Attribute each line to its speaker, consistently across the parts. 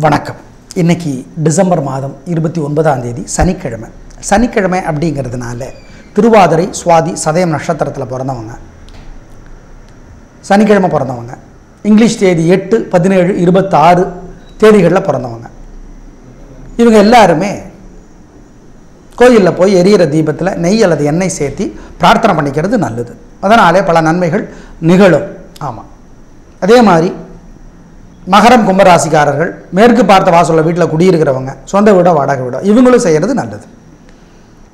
Speaker 1: வணக்கம். இன்னைக்கு டிசம்பர் மாதம் இருபத்தி ஒன்பதாம் தேதி சனிக்கிழமை. சனிக்கிழமை அப்படிங்கிறதுனால திருவாதிரை சுவாதி சதயம் நட்சத்திரத்தில் பிறந்தவங்க. சனிக்கிழமை பிறந்தவங்க. இங்கிலீஷ் தேதி எட்டு பதினேழு இருபத்தாறு தேதிகளில் பிறந்தவங்க. இவங்க எல்லாருமே கோயிலில் போய் எரியிற தீபத்தில் நெய் அல்லது எண்ணெய் சேர்த்து பிரார்த்தனை பண்ணிக்கிறது நல்லது. அதனாலே பல நன்மைகள் நிகழும். ஆமாம் அதே மாதிரி மகரம் கும்பராசிக்காரர்கள் மேற்கு பார்த்த வாசலில் வீட்டில் குடியிருக்கிறவங்க சொந்த வீடோ வாடகை வீடோ இவங்களும் செய்கிறது நல்லது.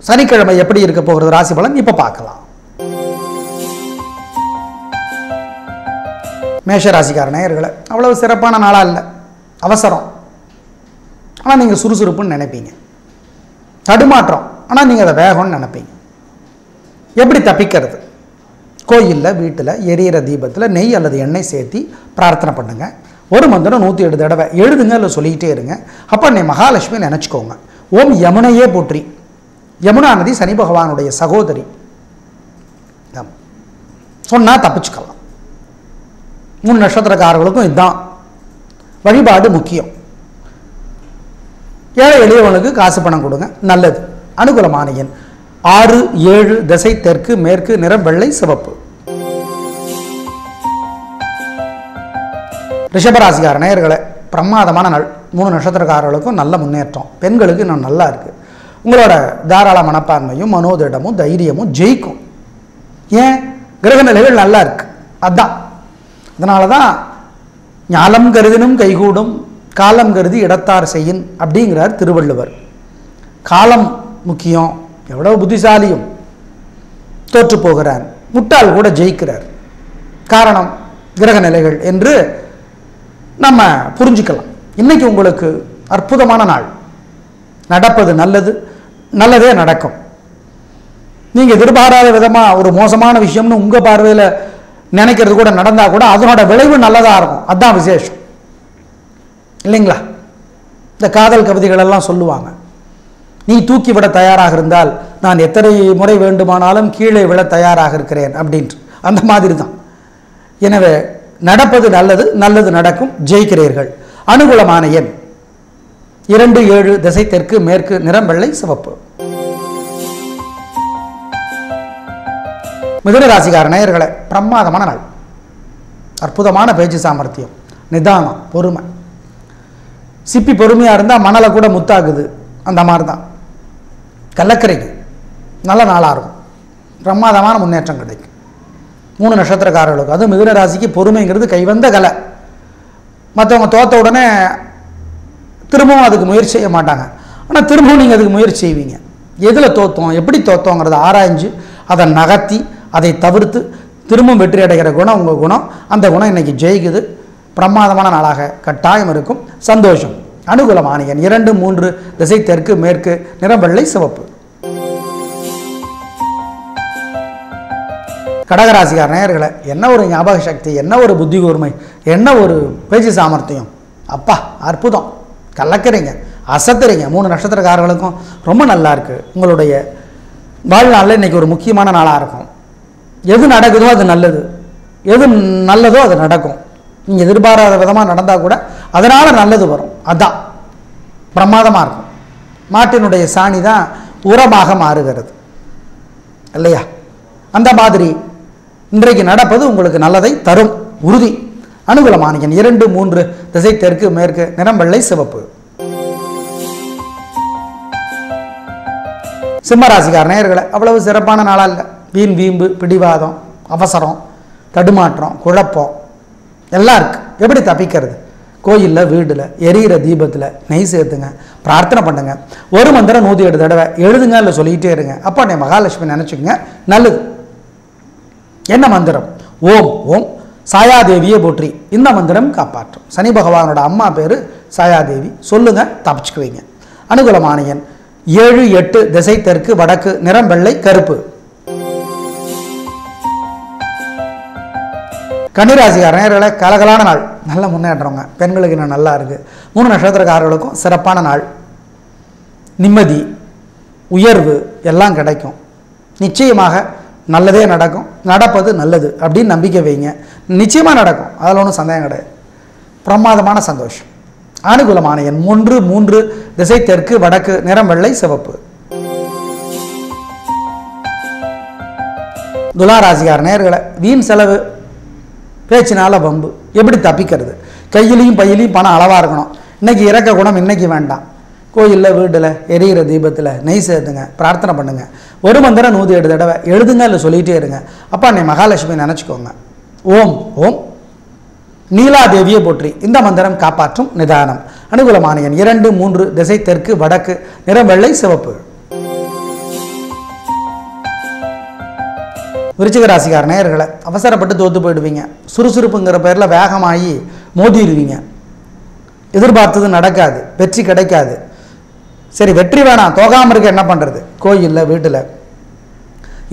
Speaker 1: சனிக்கிழமை எப்படி இருக்க போகிறது ராசி பலன் இப்போ பார்க்கலாம். மேஷ ராசிக்கார நேயர்களை அவ்வளவு சிறப்பான நாளாக இல்லை அவசரம். ஆனால் நீங்கள் சுறுசுறுப்புன்னு நினைப்பீங்க. தடுமாற்றம் ஆனால் நீங்கள் அதை வேகம்னு நினைப்பீங்க. எப்படி தப்பிக்கிறது? கோயிலில் வீட்டில் எரியிற தீபத்தில் நெய் அல்லது எண்ணெய் சேர்த்தி பிரார்த்தனை பண்ணுங்க. ஒரு மந்திரம் நூற்றி எட்டு தடவை எழுதுங்க இல்லை சொல்லிக்கிட்டே இருங்க. அப்போ நீ மகாலட்சுமி நினச்சிக்கோங்க. ஓம் யமுனையே போற்றி. யமுனா நதி சனி பகவானுடைய சகோதரி. சொன்னால் தப்பிச்சுக்கலாம். மூணு நட்சத்திரக்காரர்களுக்கும் இதுதான் வழிபாடு முக்கியம். ஏழை எளியவனுக்கு காசு பணம் கொடுங்க. நல்லது. அனுகூலமான எண். ஆறு ஏழு திசை தெற்கு மேற்கு நிறம் வெள்ளை சிவப்பு. ரிஷபராசிகார நேயர்களை பிரமாதமான நாள். மூணு நட்சத்திரக்காரர்களுக்கும் நல்ல முன்னேற்றம். பெண்களுக்கு இன்னும் நல்லா இருக்குது உங்களோட தாராள மனப்பான்மையும் மனோதிடமும் தைரியமும் ஜெயிக்கும். ஏன்? கிரக நிலைகள் நல்லா இருக்குது அதான். அதனால தான் ஞாலம் கருதினும் கைகூடும் காலம் கருதி இடத்தார் செய்யின் அப்படிங்கிறார் திருவள்ளுவர். காலம் முக்கியம். எவ்வளவு புத்திசாலியும் தோற்று போகிறார். முட்டாள் கூட ஜெயிக்கிறார். காரணம் கிரக நிலைகள் என்று நம்ம புரிஞ்சுக்கலாம். இன்னைக்கு உங்களுக்கு அற்புதமான நாள். நடப்பது நல்லது நல்லதே நடக்கும். நீங்கள் எதிர்பாராத விதமாக ஒரு மோசமான விஷயம்னு உங்கள் பார்வையில் நினைக்கிறது கூட நடந்தால் கூட அதனோட விளைவு நல்லதாக இருக்கும். அதுதான் விசேஷம். இல்லைங்களா? இந்த காதல் கவிதைகளெல்லாம் சொல்லுவாங்க. நீ தூக்கிவிட தயாராக இருந்தால் நான் எத்தனை முறை வேண்டுமானாலும் கீழே விழ தயாராக இருக்கிறேன் அப்படின்ட்டு. அந்த மாதிரி தான் எனவே நடப்பது நல்லது நல்லது நடக்கும் ஜெயிக்கிறீர்கள். அனுகூலமான எண். இரண்டு ஏழு திசை தெற்கு மேற்கு நிறம் வெள்ளை சிவப்பு. மிதுனராசிகார நேயர்களை பிரமாதமான நாள். அற்புதமான பேச்சு சாமர்த்தியம். நிதானம் பொறுமை. சிப்பி பொறுமையாக இருந்தால் மணலை கூட முத்தாகுது அந்த மாதிரி தான் கள்ளக்கரைக்கு. நல்ல நாளாக இருக்கும். பிரமாதமான முன்னேற்றம் கிடைக்கும். மூணு நட்சத்திரக்காரர்களுக்கு. அதுவும் மிதுன ராசிக்கு பொறுமைங்கிறது கைவந்த கலை. மற்றவங்க தோத்த உடனே திரும்பவும் அதுக்கு முயற்சி செய்ய மாட்டாங்க. ஆனால் திரும்பவும் நீங்கள் அதுக்கு முயற்சி செய்வீங்க. எதில் தோத்தோம் எப்படி தோத்தோங்கிறத ஆராய்ஞ்சு அதை நகர்த்தி அதை தவிர்த்து திரும்பவும் வெற்றி அடைகிற குணம் உங்கள் குணம். அந்த குணம் இன்னைக்கு ஜெயிக்குது. பிரமாதமான நாளாக கட்டாயம் இருக்கும். சந்தோஷம். அனுகூலமான இரண்டு மூன்று திசை தெற்கு மேற்கு நிறம் வெள்ளை சிவப்பு. கடகராசிக்கார நேயர்களை என்ன ஒரு ஞாபக சக்தி என்ன ஒரு புத்தி கூர்மை என்ன ஒரு பேச்சு சாமர்த்தியம். அப்பா அற்புதம். கலக்கிறீங்க அசத்துறீங்க மூணு நட்சத்திரக்காரர்களுக்கும் ரொம்ப நல்லா இருக்கு. உங்களுடைய வாழ்நாளில் இன்னைக்கு ஒரு முக்கியமான நாளாக இருக்கும். எது நடக்குதோ அது நல்லது. எது நல்லதோ அது நடக்கும். நீங்கள் எதிர்பாராத விதமாக நடந்தால் கூட அதனால் நல்லது வரும். அதான். பிரமாதமாக இருக்கும். மாட்டினுடைய சாணி தான் உரமாக மாறுகிறது. இல்லையா? அந்த மாதிரி இன்றைக்கு நடப்பது உங்களுக்கு நல்லதை தரும். உறுதி. அனுகூலமான எண் இரண்டு மூன்று. திசை தெற்கு மேற்கு நிறம் வெள்ளை சிவப்பு. சிம்மராசிக்கார நேர்களை அவ்வளவு சிறப்பான நாளாக இல்லை. வீண் வீம்பு பிடிவாதம் அவசரம் தடுமாற்றம் குழப்பம். எல்லாம் இருக்குது எப்படி தப்பிக்கிறது? கோயிலில் வீட்டில் எரியிற தீபத்தில் நெய் சேர்த்துங்க பிரார்த்தனை பண்ணுங்க. ஒரு மந்திரம் நூற்றி எட்டு தடவை எழுதுங்க இல்லை சொல்லிக்கிட்டே இருங்க. அப்போ என்னை மகாலட்சுமி நினச்சிக்கங்க. நல்லது. என்ன மந்திரம்? ஓம் ஓம். சாயாதேவியை போற்றி. இந்த மந்திரம் காப்பாற்றும். சனி பகவானோட அம்மா பேர் சாயாதேவி. சொல்லுங்க தப்பிச்சுக்குவீங்க. அனுகூலமான எண் ஏழு எட்டு திசை தெற்கு வடக்கு நிறம் வெள்ளை கருப்பு. கன்னிராசிக்கார நேர்களை கலகலான நாள். நல்ல முன்னேற்றவங்க பெண்களுக்கு இன்னும் நல்லா இருக்குது மூணு நட்சத்திரக்காரர்களுக்கும் சிறப்பான நாள். நிம்மதி உயர்வு எல்லாம் கிடைக்கும். நிச்சயமாக நல்லதே நடக்கும். நடப்பது நல்லது அப்படின்னு நம்பிக்கை வைங்க. நிச்சயமாக நடக்கும். அதில் ஒன்றும் சந்தேகம் கிடையாது. பிரமாதமான சந்தோஷம். அனுகூலமான எண் மூன்று மூன்று திசை தெற்கு வடக்கு நிறம் வெள்ளை சிவப்பு. துலாராசிகார் நேர்களை வீண் செலவு பேச்சினால வம்பு. எப்படி தப்பிக்கிறது? கையிலையும் பையிலையும் பணம் அளவாக இருக்கணும். இன்னைக்கு இறக்க குணம் இன்னைக்கு வேண்டாம். கோயிலில் வீட்டில் எரியிற தீபத்தில் நெய் சேர்த்துங்க பிரார்த்தனை பண்ணுங்கள் ஒரு மந்திரம் நூற்றி எட்டு தடவை எழுதுங்க இல்லை சொல்லிகிட்டே இருங்க. அப்பா நீ மகாலட்சுமி நினச்சிக்கோங்க. ஓம் ஓம். நீலாதேவியை போற்றி இந்த மந்திரம் காப்பாற்றும் நிதானம். அனுகூலமான எண் இரண்டு மூன்று திசை தெற்கு வடக்கு நிறம் வெள்ளை சிவப்பு. விருச்சிக ராசிக்கார நேயர்களை அவசரப்பட்டு தோத்து போயிடுவீங்க. சுறுசுறுப்புங்கிற பேரில் வேகமாகி மோதிடுவீங்க. எதிர்பார்த்தது நடக்காது வெற்றி கிடைக்காது. சரி வெற்றி வேணாம். தோகாமல் இருக்க என்ன பண்ணுறது கோயிலில் வீட்டில்.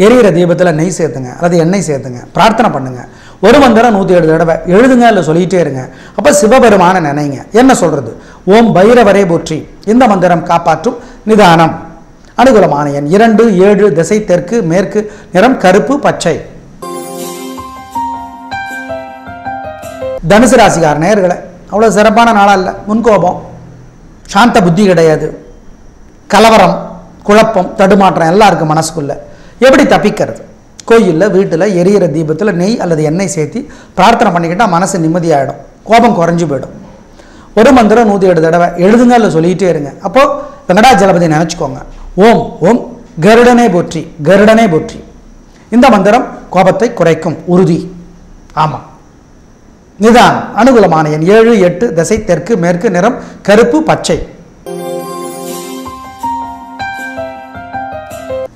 Speaker 1: எரியிற தீபத்தில் நெய் சேர்த்துங்க. அல்லது எண்ணெய் சேர்த்துங்க. பிரார்த்தனை பண்ணுங்கள் ஒரு மந்திரம் நூற்றி ஏழு தடவை. எழுதுங்க இல்லை சொல்லிகிட்டே இருங்க. அப்போ சிவபெருமான நினைங்க. என்ன சொல்கிறது ஓம் பைரவரே போற்றி. இந்த மந்திரம் காப்பாற்றும் நிதானம். அனுகூலமான எண் இரண்டு ஏழு திசை தெற்கு மேற்கு நிறம் கருப்பு பச்சை. தனுசு ராசிக்கார நேர்களை அவ்வளோ சிறப்பான நாளாக இல்லை. முன்கோபம். சாந்த புத்தி கிடையாது. கலவரம் குழப்பம் தடுமாற்றம் எல்லாம் இருக்குது மனசுக்குள்ளே. எப்படி தப்பிக்கிறது? கோயிலில் வீட்டில் எரியிற தீபத்தில் நெய் அல்லது எண்ணெய் சேர்த்தி பிரார்த்தனை பண்ணிக்கிட்டால் மனசு நிம்மதியாகிடும் கோபம் குறைஞ்சு போயிடும். ஒரு மந்திரம் நூற்றி ஏழு தடவை எழுதுங்க இல்லை சொல்லிகிட்டே இருங்க. அப்போது வெங்கடாஜலபதி நினச்சிக்கோங்க. ஓம் ஓம் கருடனே போற்றி கருடனே போற்றி. இந்த மந்திரம் கோபத்தை குறைக்கும் உறுதி. ஆமாம். நிதான் அனுகூலமான எண் ஏழு எட்டு திசை தெற்கு மேற்கு நிறம் கருப்பு பச்சை.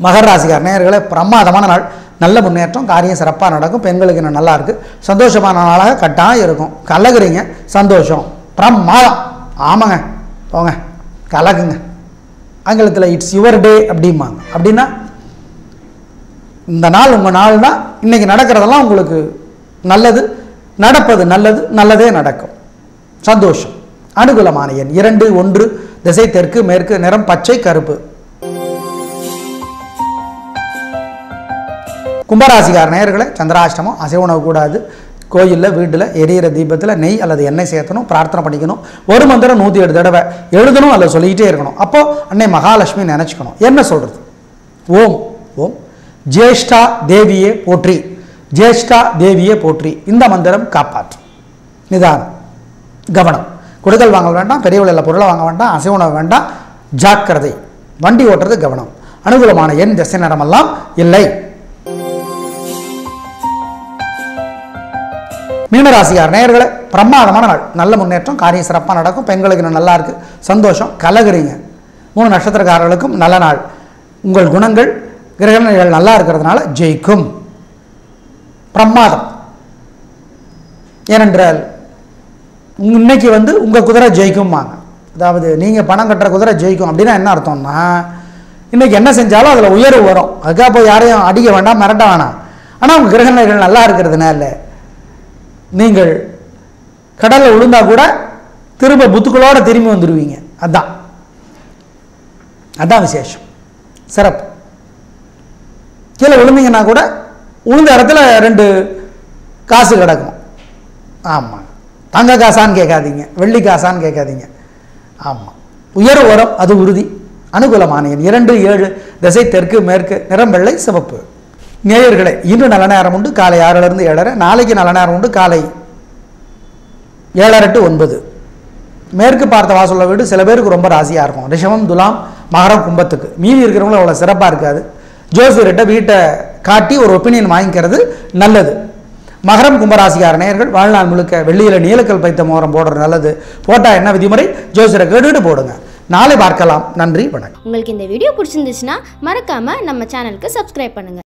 Speaker 1: மகர ராசிக்கார். நேர்களை பிரமாதமான நாள். நல்ல முன்னேற்றம் காரியம் சிறப்பாக நடக்கும். பெண்களுக்கு இன்னும் நல்லா இருக்குது சந்தோஷமான நாளாக கட்டாயம் இருக்கும். கலகுறீங்க. சந்தோஷம். பிரமாதம். ஆமாங்க. போங்க. கலகுங்க. ஆங்கிலத்தில் இட்ஸ் யுவர் டே அப்படிம்பாங்க. அப்படின்னா இந்த நாள் உங்கள் நாள்னா இன்னைக்கு நடக்கிறதெல்லாம் உங்களுக்கு நல்லது. நடப்பது நல்லது. நல்லதே நடக்கும். சந்தோஷம். அனுகூலமான எண் இரண்டு ஒன்று. திசை தெற்கு மேற்கு நிறம் பச்சை கருப்பு. கும்பராசிகார நேர்களை சந்திராஷ்டமம் அசைவ உணவு கூடாது. கோயிலில் வீட்டில் எரியிற தீபத்தில் நெய் அல்லது எண்ணெய் சேர்த்தணும் பிரார்த்தனை பண்ணிக்கணும். ஒரு மந்திரம் நூற்றி ஏழு தடவை எழுதணும் அல்லது சொல்லிக்கிட்டே இருக்கணும். அப்போ அன்னை மகாலட்சுமி நினச்சிக்கணும். என்ன சொல்கிறது ஓம் ஓம். ஜேஷ்டா தேவியே போற்றி. ஜேஷ்டா தேவியே போற்றி. இந்த மந்திரம் காப்பாற்று. நிதானம். கவனம். கொடுக்கல் வாங்க வேண்டாம் பெரிய விலையில் பொருளை வாங்க வேண்டாம் அசைவ உணவு வேண்டாம் ஜாக்கிரதை. வண்டி ஓட்டுறது கவனம். அனுகூலமான எண் திசை நடமெல்லாம் இல்லை. மீனராசியார் நேர்களை பிரமாதமான நாள். நல்ல முன்னேற்றம் காரியம் சிறப்பாக நடக்கும். பெண்களுக்கு இன்னும் நல்லா இருக்கு. சந்தோஷம். கலகுறீங்க. மூணு நட்சத்திரக்காரர்களுக்கும் நல்ல நாள். உங்கள் குணங்கள் கிரகணிகள் நல்லா இருக்கிறதுனால ஜெயிக்கும். பிரமாதம். ஏனென்றால் இன்னைக்கு வந்து உங்கள் குதிரை ஜெயிக்கும்பாங்க. அதாவது நீங்கள் பணம் கட்டுற குதிரை ஜெயிக்கும். அப்படின்னா என்ன அர்த்தம்னா இன்றைக்கி என்ன செஞ்சாலும் அதில் உயர்வு வரும். அதுக்காக போய் யாரையும் அடிக்க வேண்டாம் மிரட்ட வேணாம். ஆனால் உங்கள் கிரகணிகள் நல்லா இருக்கிறதுனால நீங்கள் கடலில் விழுந்தா கூட திரும்ப புத்துக்களோடு திரும்பி வந்துடுவீங்க அதான். அதான் விசேஷம். சிறப்பு. கீழே விழுந்தீங்கன்னா கூட உளுந்த இடத்துல ரெண்டு காசு கிடக்கும். ஆமாம் தங்க காசான்னு கேட்காதீங்க. வெள்ளி காசான்னு கேட்காதீங்க. ஆமாம் உயர் உரம் அது உறுதி. அனுகூலமான இரண்டு ஏழு திசை தெற்கு மேற்கு நிறம் வெள்ளை சிவப்பு. நேயர்களே இன்று நல்ல நேரம் உண்டு. காலை ஆறிலிருந்து ஏழரை நாளைக்கு நல்ல நேரம் உண்டு. காலை ஏழரை டு ஒன்பது. மேற்கு பார்த்த வாசல்ல வீடு சில பேருக்கு ரொம்ப ராசியாக இருக்கும். ரிஷபம் துலாம் மகரம் கும்பத்துக்கு. மீதி இருக்கிறவங்களும் அவ்வளோ சிறப்பாக இருக்காது. ஜோசியர்கிட்ட வீட்டை காட்டி ஒரு ஒப்பீனியன் வாங்கிக்கிறது நல்லது. மகரம் கும்பராசிக்கார நேயர்கள் வாழ்நாள் முழுக்க வெள்ளியில் நீலக்கல் பைத்த மோரம் போடுறது நல்லது. போட்டால் என்ன விதிமுறை? ஜோசியரை கேட்டுட்டு போடுங்க. நாளை பார்க்கலாம். நன்றி வணக்கம்.
Speaker 2: உங்களுக்கு இந்த வீடியோ பிடிச்சிருந்துச்சுன்னா மறக்காம நம்ம சேனலுக்கு சப்ஸ்கிரைப் பண்ணுங்க.